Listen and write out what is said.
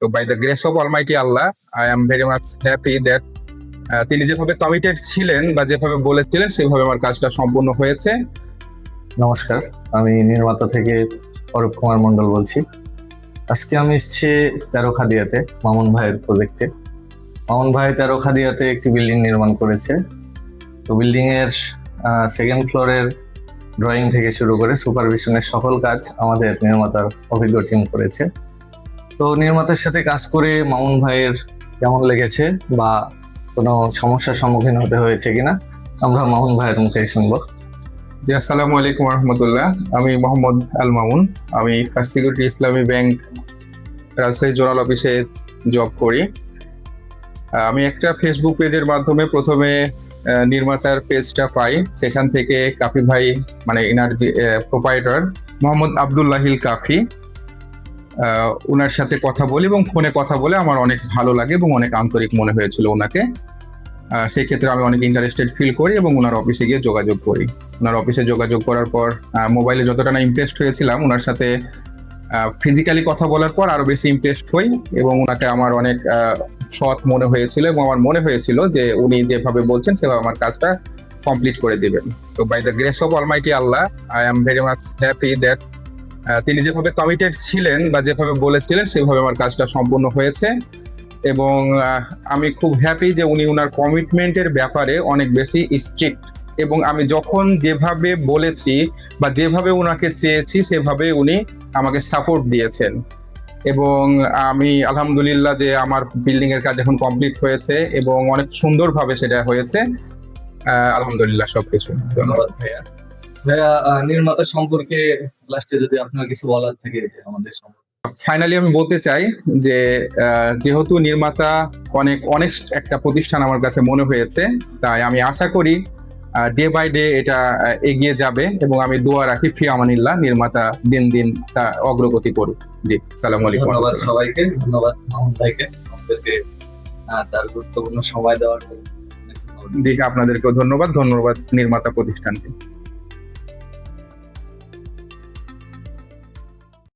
তো by the grace of almighty Allah I am very much happy that তিনি যেভাবে committed ছিলেন বা যেভাবে বলেছিলেন সেভাবে আমার কাজটা সম্পূর্ণ হয়েছে। নমস্কার, আমি নির্মাতা থেকে অরূপ কুমার মণ্ডল বলছি। আজকে আমি এসেছি তেরো খাদিয়াতে মামুন ভাইয়ের প্রজেক্টে মামুন ভাই তেরো খাদিয়াতে একটি বিল্ডিং নির্মাণ করেছে। তো বিল্ডিংয়ের সেকেন্ড ফ্লোরের ড্রয়িং থেকে শুরু করে সুপারভিশনের সকল কাজ আমাদের নির্মাতার অভিজ্ঞ টিম করেছে। তো নির্মাতার সাথে কাজ করে মামুন ভাইয়ের কেমন লেগেছে বা কোনো সমস্যার সম্মুখীন হতে হয়েছে কিনা, আমরা মামুন ভাইয়ের মুখেই শুনব। জি, আসসালামু আলাইকুম রহমতুল্লাহ। আমি মোহাম্মদ আল মামুন আমি first security Islami bank Rajshahi zonal অফিসে জব করি। আমি একটা ফেসবুক পেজের মাধ্যমে প্রথমে নির্মাতার পেজটা পাই। সেখান থেকে কাফি ভাই মানে ইনার প্রোভাইডার মোহাম্মদ আবদুল্লাহিল কাফি। ওনার সাথে কথা বলি এবং ফোনে কথা বলে আমার অনেক ভালো লাগে এবং অনেক আন্তরিক মনে হয়েছিল ওনাকে। সেই ক্ষেত্রে আমি অনেক ইন্টারেস্টেড ফিল করি এবং ওনার অফিসে গিয়ে যোগাযোগ করি। ওনার অফিসে যোগাযোগ করার পর মোবাইলে যতটা না ইমপ্রেসড হয়েছিলাম ওনার সাথে ফিজিক্যালি কথা বলার পর আরও বেশি ইমপ্রেসড হই এবং ওনাকে আমার অনেক সৎ মনে হয়েছিল এবং আমার মনে হয়েছিল যে উনি যেভাবে বলছেন সেভাবে আমার কাজটা কমপ্লিট করে দিবেন। তো by the grace of almighty Allah I am very much happy that তিনি যেভাবে কমিটেড ছিলেন বা যেভাবে বলেছিলেন, সেভাবে আমার কাজটা সম্পূর্ণ হয়েছে। এবং আমি খুব হ্যাপি যে উনি ওনার কমিটমেন্টের ব্যাপারে অনেক বেশি স্ট্রিক্ট এবং আমি যখন যেভাবে বলেছি বা যেভাবে ওনাকে চেয়েছি, সেভাবে উনি আমাকে সাপোর্ট দিয়েছেন। এবং আমি আলহামদুলিল্লাহ যে আমার বিল্ডিং এর কাজ এখন কমপ্লিট হয়েছে এবং অনেক সুন্দরভাবে সেটা হয়েছে। আলহামদুলিল্লাহ সবকিছু। ধন্যবাদ ভাইয়া। ভাইয়া নির্মাতা সম্পর্কে লাস্টে যদি আপনার কিছু বলার থেকে আমাদের সম্পর্কে। ফাইনালি আমি বলতে চাই যে যেহেতু নির্মাতা অনেক অনেস্ট একটা প্রতিষ্ঠান আমার কাছে মনে হয়েছে তাই আমি আশা করি ডে বাই ডে এটা এগিয়ে যাবে এবং আমি দোয়া রাখি ফি আমানিল্লাহ নির্মাতা দিন দিন তা অগ্রগতি করুক। জি সালাম আলাইকুম। ধন্যবাদ সবাইকে ধন্যবাদ মামুন ভাইকে আমাদেরকে তার গুরুত্বপূর্ণ সময় দেওয়ার জন্য। জি আপনাদেরকেও ধন্যবাদ ধন্যবাদ নির্মাতা প্রতিষ্ঠানকে।